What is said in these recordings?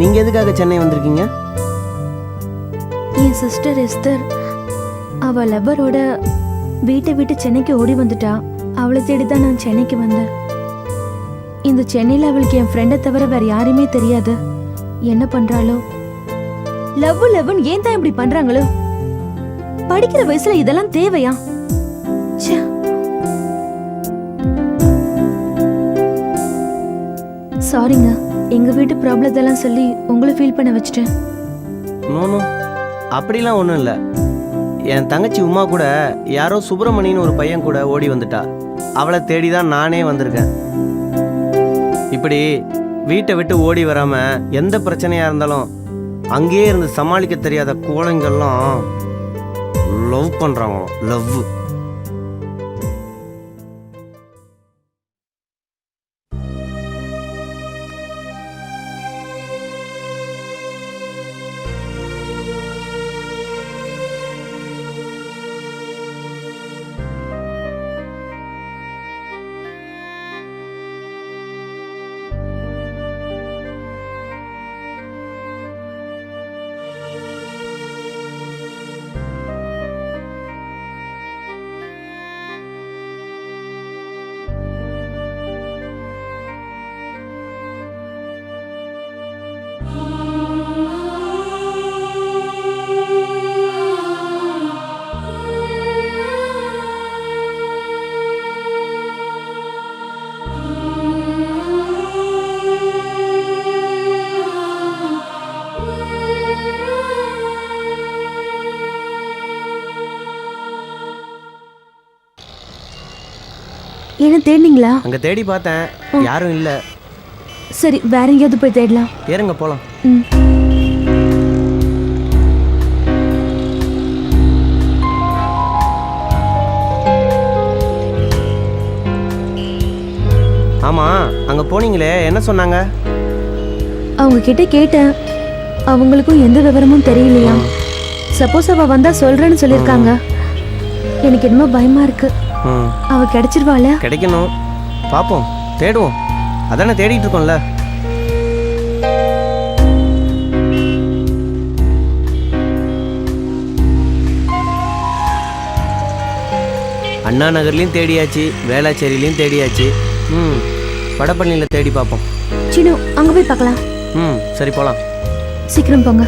நீங்கள் நீங்க எதுக்காக சென்னை வந்திருக்கீங்க? என் சிஸ்டர் எஸ்தர் அவ லவ்வரோட வீட்டை விட்டு சென்னைக்கு ஓடி வந்துட்டா. அவளை தேடி தான் நான் சென்னைக்கு வந்தேன். இந்த சென்னையில் அவளுக்கு என் ஃப்ரெண்டை தவிர வேற யாரையுமே தெரியாது. என்ன பண்றாளோ? லவ் லவ்னு ஏன் தான் இப்படி பண்றாங்களோ? படிக்கிற வயசுல இதெல்லாம் தேவையா? சாரிங்க எங்க வீட்டு ப்ராப்ளத்தெல்லாம் சொல்லி உங்களை ஃபீல் பண்ண வச்சுட்டேன். நோனோ அப்படிலாம் ஒன்றும் இல்லை. என் தங்கச்சி உமா கூட யாரோ சுப்பிரமணின்னு ஒரு பையன் கூட ஓடி வந்துட்டா. அவளை தேடி தான் நானே வந்திருக்கேன். இப்படி வீட்டை விட்டு ஓடி வராம எந்த பிரச்சனையாக இருந்தாலும் அங்கேயே இருந்து சமாளிக்க தெரியாத கோழைங்கள்லாம் லவ் பண்ணுறாங்க லவ் என்ன தேடினீங்களா? அங்கே தேடி பார்த்தேன். யாரும் இல்லை. சரி வேற எங்கேயாவது போய் தேடலாம். ஏறுங்க போகலாம் ம். ஆமாம் அங்கே போனீங்களே. என்ன சொன்னாங்க? அவங்க கிட்ட கேட்டேன். அவங்களுக்கும் எந்த விவரமும் தெரியலையா சப்போஸ் அவ வந்தா சொல்றேன்னு சொல்லிருக்காங்க எனக்கு என்னமோ பயமா இருக்கு. ம் அவ கிடைச்சிருவாள? கிடைக்கணும். பார்ப்போம் தேடுவோம். அதானே தேடிட்டு இருக்கோம்ல. அண்ணா நகர்லையும் தேடியாச்சு வேளாச்சேரியிலையும் தேடியாச்சு. ம். வடபழனியில் தேடி பார்ப்போம் சின்னு அங்க போய் பார்க்கலாம். ம். சரி போகலாம் சீக்கிரம் போங்க.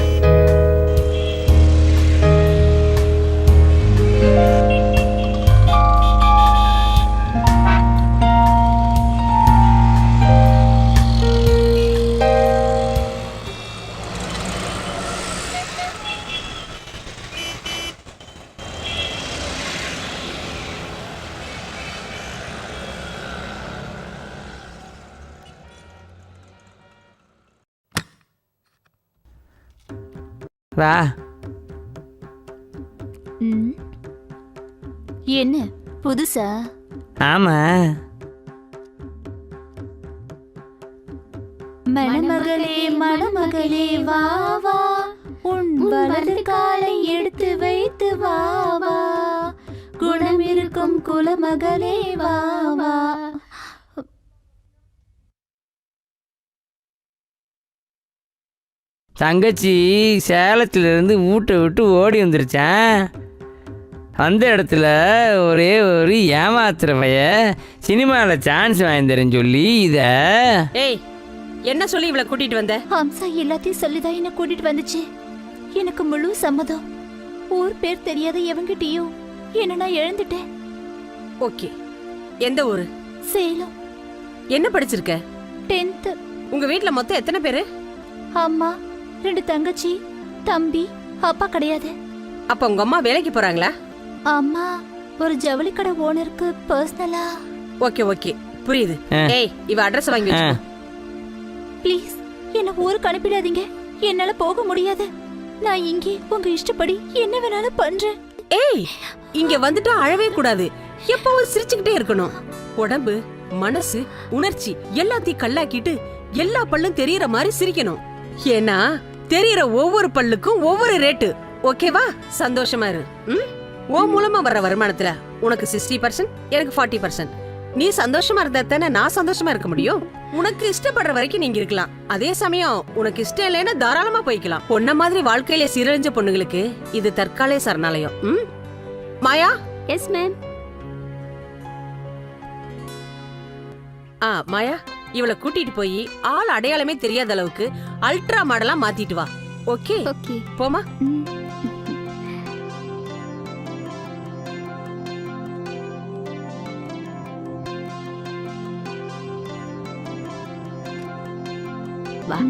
வா. ம். என்ன புதுசா? ஆமா. மணமகளே மணமகளே வா வா. உன் வலது காலை எடுத்து வைத்து வா வா. குணம் இருக்கும் குலமகளே வா வா. தங்கச்சி சேலத்திலிருந்து வீட்டை விட்டு ஓடி வந்துருச்சான். அந்த இடத்துல ஒரே ஒரு ஏமாத்துற பைய சினிமாவில் சான்ஸ் வாங்கி தரேன்னு சொல்லி இதை ஏய் என்ன சொல்லி இவளை கூட்டிட்டு வந்த? ஹம்சா எல்லாத்தையும் சொல்லிதான் என்ன கூட்டிட்டு வந்துச்சு. எனக்கு முழு சம்மதம். ஊர் பேர் தெரியாத எவங்கிட்டயும் என்ன நான் இழந்துட்டேன். ஓகே எந்த ஊரு? சேலம். என்ன படிச்சிருக்க? டென்த் உங்க வீட்ல மொத்தம் எத்தனை பேரு? அம்மா. ரெண்டு தங்கச்சி தம்பி அப்பா கிடையாது. அப்ப உங்க அம்மா வேலைக்கு போறாங்களா? அம்மா ஒரு ஜவுளி கடை ஓனருக்கு பர்சனலா ஓகே ஓகே. புரியுது. ஏய் இவ அட்ரஸ் வாங்கி வச்சுக்கோ. ப்ளீஸ் என்ன ஊருக்கு அனுப்பிடாதீங்க. என்னால போக முடியாது. நான் இங்கே உங்க இஷ்டப்படி என்ன வேணாலும் பண்றேன். ஏய் இங்க வந்துட்டா அழவே கூடாது. எப்பவும் சிரிச்சுக்கிட்டே இருக்கணும். உடம்பு மனசு உணர்ச்சி எல்லாத்தையும் கல்லாக்கிட்டு எல்லா பல்லும் தெரியற மாதிரி சிரிக்கணும். ஏன்னா தெரியற ஒவ்வொரு பல்லுக்கும் ஒவ்வொரு ரேட்டு ஓகேவா சந்தோஷமா இரு. ம்? மூலமா வர்ற வருமானத்துல உனக்கு சிக்ஸ்டி பர்சன்ட் எனக்கு ஃபார்ட்டி பர்சன்ட் நீ சந்தோஷமா இருந்தா தானே நான் சந்தோஷமா இருக்க முடியும்? உனக்கு இஷ்டப்படுற வரைக்கும் நீங்க இருக்கலாம். அதே சமயம் உனக்கு இஷ்டம் இல்லைன்னா தாராளமா போய்க்கலாம். பொண்ண மாதிரி வாழ்க்கையில சீரழிஞ்ச பொண்ணுங்களுக்கு இது தற்காலிக சரணாலயம். ம்? மாயா? எஸ் மேம் ஆ மாயா இவளை கூட்டிட்டு போய் ஆள் அடையாளமே தெரியாத அளவுக்கு அல்ட்ரா மாடலா மாத்திட்டு வா. ஓகே? ஓகே. போமா வா.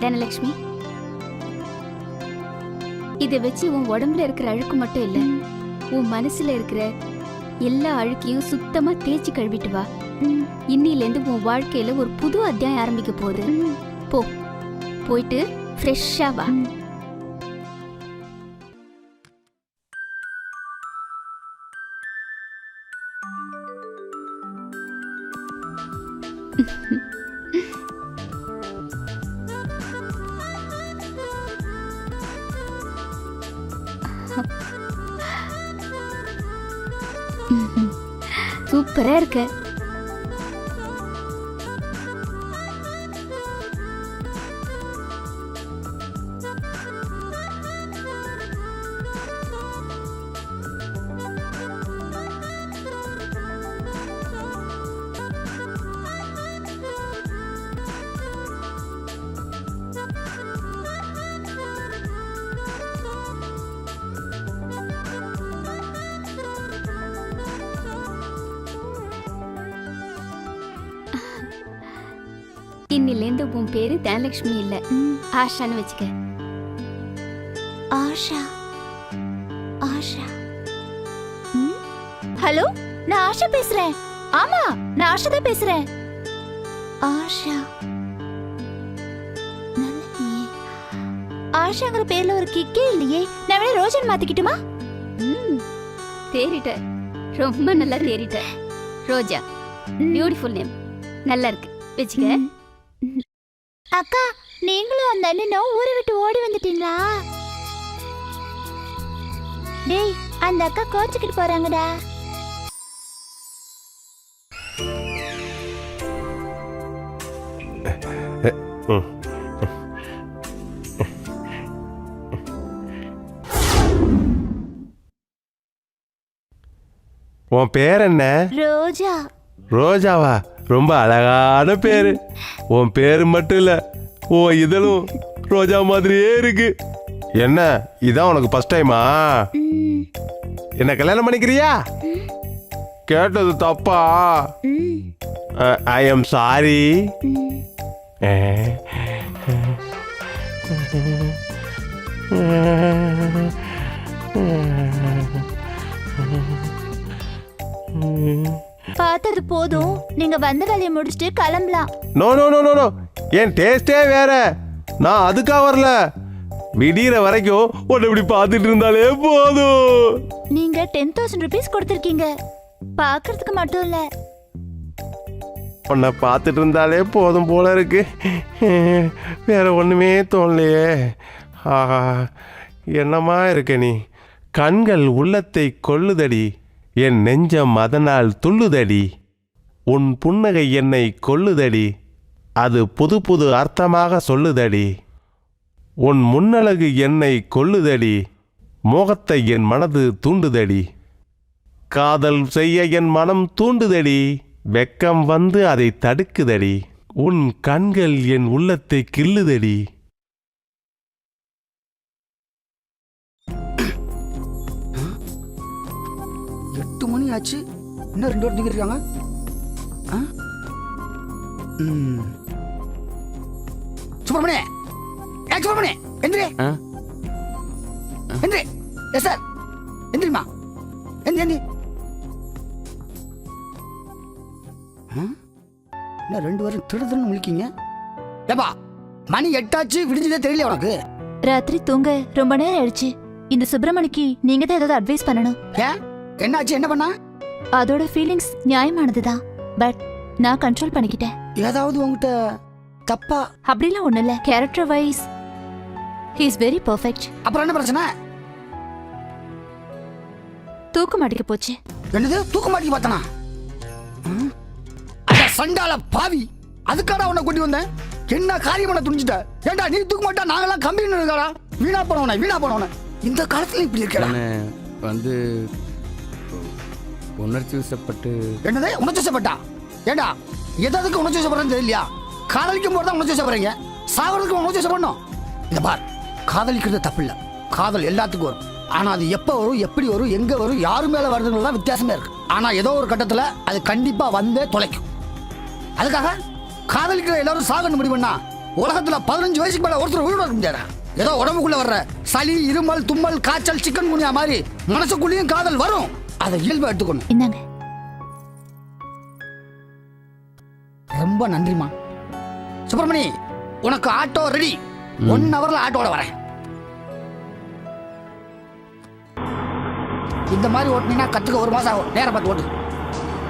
தனலட்சுமி. இதை வச்சு உன் உடம்புல இருக்கிற அழுக்கு மட்டும் இல்ல உன் மனசுல இருக்கிற எல்லா அழுக்கையும் சுத்தமா தேய்ச்சி கழுவிட்டு வா. இன்னில இருந்து உன் வாழ்க்கையில ஒரு புது அத்தியாயம் ஆரம்பிக்க போகுது. போ. போயிட்டு ஃப்ரெஷ்ஷா வா. சூப்பரா இருக்க. இன்னிலேருந்து உன் பேரு தனலட்சுமி இல்ல. ஆஷான்னு வச்சுக்க. ஆஷா. ஆஷா. ஹலோ? நான் ஆஷா பேசுறேன். ஆமா நான் ஆஷா தான் பேசுறேன். ஆஷா. ஆஷாங்கிற பேர்ல ஒரு கிக்கே இல்லையே. நான் வேணா ரோஜன் மாத்திக்கிட்டுமா? ம். தேறிட்ட. ரொம்ப நல்லா தேறிட்ட. ரோஜா. பியூட்டிஃபுல் நேம் நல்லா இருக்கு. வச்சுக்க. அக்கா நீங்களும் அந்த அண்ணனும் ஊரை விட்டு ஓடி வந்துட்டீங்களா? டேய் அந்த அக்கா கோச்சுக்கிட்டு போறாங்கடா. உன் பேர் என்ன? ரோஜா. ரோஜாவா? ரொம்ப அழகான பேரு உன் பேரு மட்டும் இல்ல உன் இதழும் ரோஜா மாதிரியே இருக்கு என்ன இதான் உனக்கு ஃபர்ஸ்ட் டைமா என்ன கல்யாணம் பண்ணிக்கிறியா கேட்டது தப்பா ஐ எம் சாரி ம். பார்த்தது போதும். நீங்க வந்த வேலையை முடிச்சுட்டு கிளம்பலாம். No no no no no என் டேஸ்டே வேற. நான் அதுக்காக வரல. விடிகிற வரைக்கும் உன்னை இப்படி பார்த்துட்டு இருந்தாலே போதும். நீங்க டென் தௌசண்ட் ருபீஸ் கொடுத்துருக்கீங்க. பார்க்கறதுக்கு மட்டும் இல்ல. உன்னை பார்த்துட்டு இருந்தாலே போதும் போல இருக்கு. வேற ஒன்றுமே தோணலையே. ஆஹா என்னமா இருக்க நீ? கண்கள் உள்ளத்தை கொள்ளுதடி. என் நெஞ்சம் அதனால் துள்ளுதடி. உன் புன்னகை என்னை கொள்ளுதடி அது புது புது அர்த்தமாக சொல்லுதடி. உன் முன்னழகு என்னை கொள்ளுதடி மோகத்தை என் மனது தூண்டுதடி. காதல் செய்ய என் மனம் தூண்டுதடி. வெக்கம் வந்து அதை தடுக்குதடி. உன் கண்கள் என் உள்ளத்தை கிள்ளுதடி. ஆச்சு இன்னும் ரெண்டு பேர் இருக்காங்க ஆ? ம். சுப்பிரமணிய! ஏ சுப்பிரமணிய! எந்திரி? எந்திரி! Yes sir! எந்திரிமா எந்திரி எந்திரி. ஆ? என்ன ரெண்டு பேரும் திடு திருன்னு முழிக்கீங்க? ஏப்பா மணி எட்டாச்சு விடிஞ்சதே தெரியல உனக்கு. ராத்திரி தூங்க ரொம்ப நேரம் ஆயிடுச்சு. இந்த சுப்பிரமணிக்கு நீங்க தான் ஏதாவது அட்வைஸ் பண்ணணும். ஏன்? என்னாச்சு? என்ன பண்ணா? அதோட ஃபீலிங்ஸ் நியாயமானதுதான் பட் நான் கண்ட்ரோல் பண்ணிக்கிட்டேன். ஏதாவது உங்ககிட்ட தப்பா? அப்படிலாம் ஒண்ணு இல்ல. Character wise he is very perfect அப்புறம் என்ன பிரச்சனை? தூக்க மாட்டிக்க போச்சு. என்னது? தூக்க மாட்டி பார்த்தனா? அட சண்டால பாவி. அதுக்காடா உன்னை கூட்டி வந்தேன்? என்ன காரியம் பண்ண துணிஞ்சிட்ட? ஏண்டா நீ தூக்க மாட்டா? நாங்களாம் கம்பெனி இருக்காடா. வீணா போனவன வீணா போனவன. இந்த காலத்துல இப்படி இருக்கடா. வந்து உணர்ச்சி வசப்பட்டு என்னது? உணர்ச்சி வசப்பட்டா ஏண்டா? எதாவதுக்கு உணர்ச்சி வசப்படுறேன்னு தெரியலையா? காதலிக்கும் போது தான் உணர்ச்சி வசப்படுறீங்க சாகிறதுக்கு உணர்ச்சி வசப்படணும் இந்த பார். காதலிக்கிறது தப்பு இல்லை காதல் எல்லாத்துக்கும் வரும். ஆனா அது எப்ப வரும் எப்படி வரும் எங்க வரும் யாரு மேல வருதுங்கிறது தான் வித்தியாசமே இருக்கு. ஆனா ஏதோ ஒரு கட்டத்துல அது கண்டிப்பா வந்தே தொலைக்கும். அதுக்காக காதலிக்கிற எல்லாரும் சாகணும் முடிவு பண்ணா உலகத்துல பதினஞ்சு வயசுக்கு மேல ஒருத்தர் உயிரோட இருக்க முடியாதா? ஏதோ உடம்புக்குள்ள வர்ற சளி இருமல் தும்மல் காய்ச்சல் சிக்கன் குனியா மாதிரி மனசுக்குள்ளேயும் காதல் வரும். அதை இயல்பா எடுத்துக்கணும் ரொம்ப நன்றிமா சுப்பிரமணி உனக்கு ஆட்டோ ரெடி ஒன் ஹவர்ல ஆட்டோட வரேன். இந்த மாதிரி ஓட்டுனீங்கன்னா கத்துக்க ஒரு மாசம் ஆகும். நேரம் பார்த்து ஓட்டு.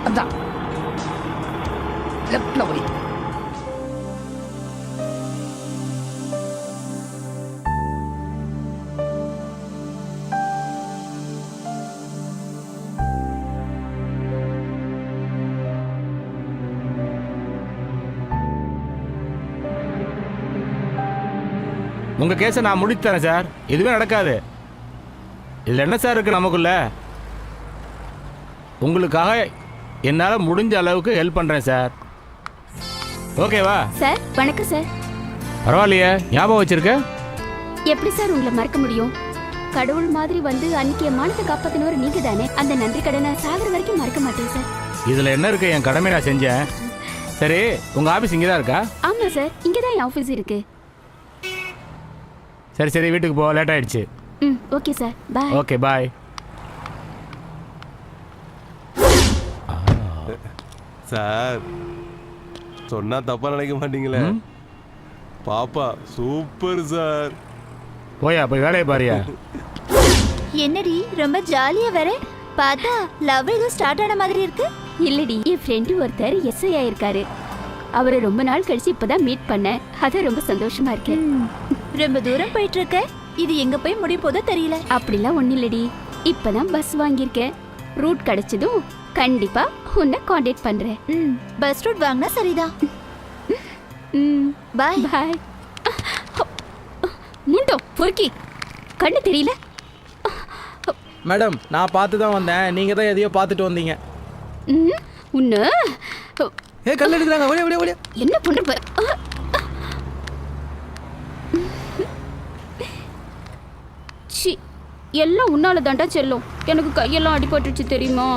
அதான். லெஃப்ட்ல போய் உங்க கேஸை நான் முடித்து தரேன் சார். எதுவுமே நடக்காது. இதில் என்ன சார் இருக்கு நமக்குள்ள? உங்களுக்காக என்னால் முடிஞ்ச அளவுக்கு ஹெல்ப் பண்ணுறேன் சார். ஓகேவா சார் வணக்கம் சார். பரவாயில்லையே. ஞாபகம் வச்சிருக்க? எப்படி சார் உங்களை மறக்க முடியும்? கடவுள் மாதிரி வந்து அன்னைக்கு என் மானத்தை காப்பாத்தினவர் நீங்க தானே அந்த நன்றி கடனை சாகர வரைக்கும் மறக்க மாட்டேன் சார். இதில் என்ன இருக்கு? என் கடமை நான் செஞ்சேன். சரி உங்கள் ஆஃபீஸ் இங்கே தான் இருக்கா? ஆமா சார். இங்க தான் என் ஆஃபீஸ் இருக்கு. சரி சரி வீட்டுக்கு போ. லேட் ஆயிடுச்சு. ம் okay sir bye okay bye sir சொன்னா தப்பா நினைக்க மாட்டீங்களே. பாப்பா சூப்பர் சார். போயா போய் வேலையை பாரியா? என்னடி ரொம்ப ஜாலியா வர பார்த்தா லவ் ஏதோ ஸ்டார்ட் ஆன மாதிரி இருக்கு. இல்லடி என் ஃப்ரெண்டு ஒருத்தர் எஸ்ஐ ஆயிருக்காரு. அவரை ரொம்ப நாள் கழிச்சு இப்பதான் மீட் பண்ணேன். அதான் ரொம்ப சந்தோஷமா இருக்கேன் ரொம்ப தூரம் போயிட்டு இருக்க இது எங்க போய் முடிய போதோ தெரியல. அப்படிலாம் ஒண்ணு இல்லடி இப்பதான் பஸ் வாங்கியிருக்கேன். ரூட் கிடைச்சதும் கண்டிப்பா உன்னை காண்டாக்ட் பண்றேன். பஸ் ரூட் வாங்கினா சரிதான். பாய் பாய் முண்டோ பொறுக்கி. கண்ணு தெரியல. மேடம் நான் பார்த்து தான் வந்தேன். நீங்கள் தான் எதையோ பார்த்துட்டு வந்தீங்க. ம், உன்னை ஏ கல் எடுக்கிறாங்க. ஒடியா ஒடியா ஒடியா என்ன பண்ற சி எல்லாம் உன்னால தாண்டா செல்லும். எனக்கு கையெல்லாம் அடிபட்டுச்சு தெரியுமா?